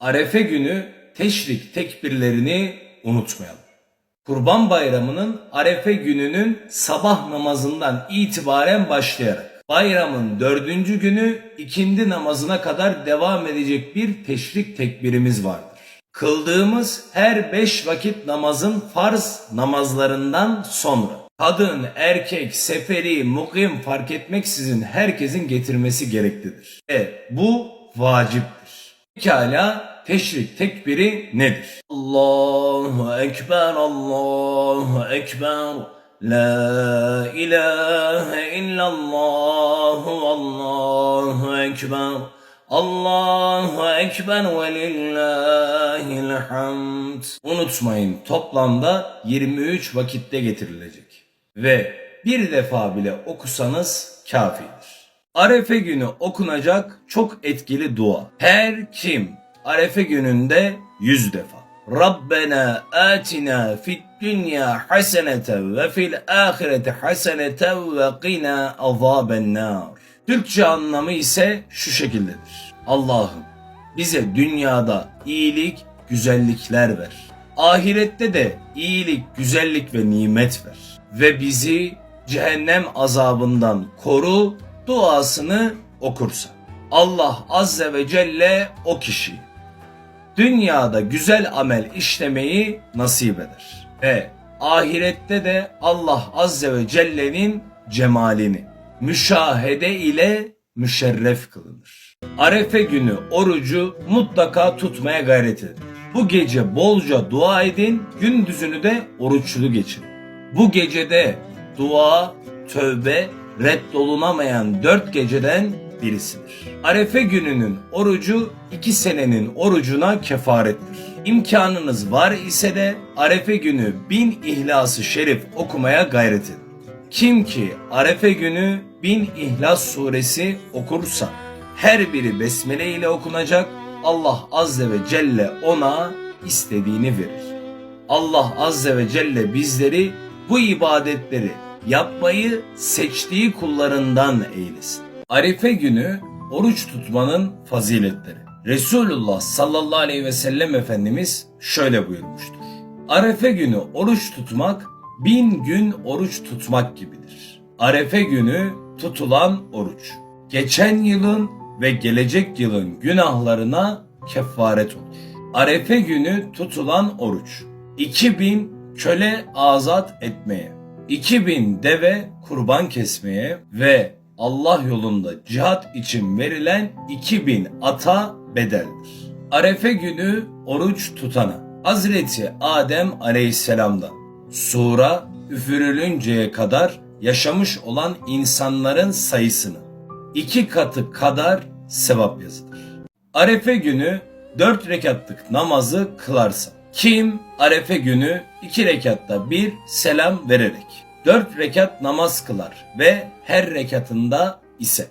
Arefe günü teşrik tekbirlerini unutmayalım. Kurban Bayramı'nın Arefe gününün sabah namazından itibaren başlayarak bayramın dördüncü günü ikindi namazına kadar devam edecek bir teşrik tekbirimiz vardır. Kıldığımız her beş vakit namazın farz namazlarından sonra kadın, erkek, seferi, mukim fark etmeksizin herkesin getirmesi gereklidir. Ve bu vaciptir. Pekala teşrik tekbiri nedir? Allahu Ekber, Allahu Ekber. La ilahe illallah, Allahu Ekber. Allahu Ekber ve lillahil hamd. Unutmayın toplamda 23 vakitte getirilecek. Ve bir defa bile okusanız kafidir. Arefe günü okunacak çok etkili dua. Her kim Arefe gününde 100 defa. Rabbena atina fid dünya haseneten ve fil ahireti haseneten ve qina azaben nar. Türkçe anlamı ise şu şekildedir. Allah'ım bize dünyada iyilik, güzellikler ver. Ahirette de iyilik, güzellik ve nimet ver. Ve bizi cehennem azabından koru duasını okursa. Allah Azze ve Celle o kişiyi dünyada güzel amel işlemeyi nasip eder. Ve ahirette de Allah Azze ve Celle'nin cemalini müşahede ile müşerref kılınır. Arefe günü orucu mutlaka tutmaya gayret edin. Bu gece bolca dua edin, gündüzünü de oruçlu geçirin. Bu gecede dua, tövbe, reddolunamayan dört geceden birisidir. Arefe gününün orucu iki senenin orucuna kefarettir. İmkanınız var ise de Arefe günü bin İhlas-ı Şerif okumaya gayret edin. Kim ki Arefe günü bin İhlas suresi okursa her biri besmele ile okunacak Allah Azze ve Celle ona istediğini verir. Allah Azze ve Celle bizleri bu ibadetleri yapmayı seçtiği kullarından eylesin. Arife günü oruç tutmanın faziletleri. Resulullah sallallahu aleyhi ve sellem Efendimiz şöyle buyurmuştur. Arefe günü oruç tutmak bin gün oruç tutmak gibidir. Arefe günü tutulan oruç. Geçen yılın ve gelecek yılın günahlarına kefaret olur. Arefe günü tutulan oruç. 2000 köle azat etmeye, 2000 deve kurban kesmeye ve Allah yolunda cihat için verilen 2000 ata bedeldir. Arefe günü oruç tutana Hazreti Adem aleyhisselamdan sura üfürülünceye kadar yaşamış olan insanların sayısını iki katı kadar sevap yazılır. Arefe günü dört rekatlık namazı kılarsa kim Arefe günü iki rekatta bir selam vererek dört rekat namaz kılar ve her rekatında ise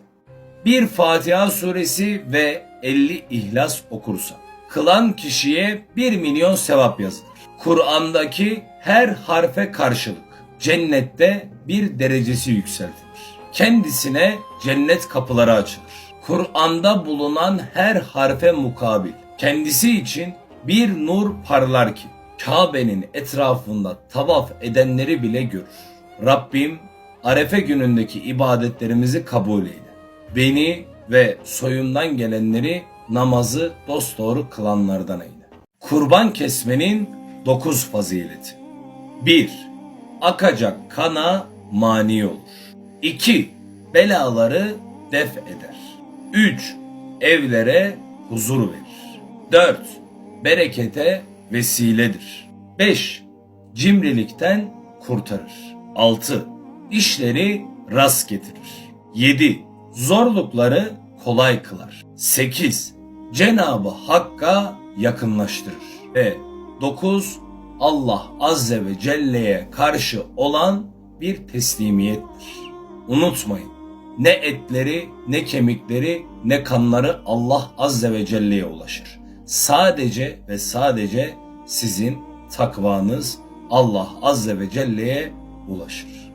bir Fatiha suresi ve 50 İhlas okursa kılan kişiye 1 milyon sevap yazılır. Kur'an'daki her harfe karşılık cennette bir derecesi yükseltilir. Kendisine cennet kapıları açılır. Kur'an'da bulunan her harfe mukabil kendisi için bir nur parlar ki Kabe'nin etrafında tavaf edenleri bile görür. Rabbim Arefe günündeki ibadetlerimizi kabul eyle. Beni ve soyumdan gelenleri namazı dosdoğru kılanlardan eyle. Kurban kesmenin dokuz fazileti. 1. Akacak kana mani olur. 2. Belaları def eder. 3. Evlere huzur verir. 4. Berekete vesiledir. 5. Cimrilikten kurtarır. 6. İşleri rast getirir. 7. Zorlukları kolay kılar. 8. Cenabı Hakk'a yakınlaştırır. Ve 9. Allah Azze ve Celle'ye karşı olan bir teslimiyettir. Unutmayın. Ne etleri, ne kemikleri, ne kanları Allah Azze ve Celle'ye ulaşır. Sadece ve sadece sizin takvanız Allah Azze ve Celle'ye ulaşır.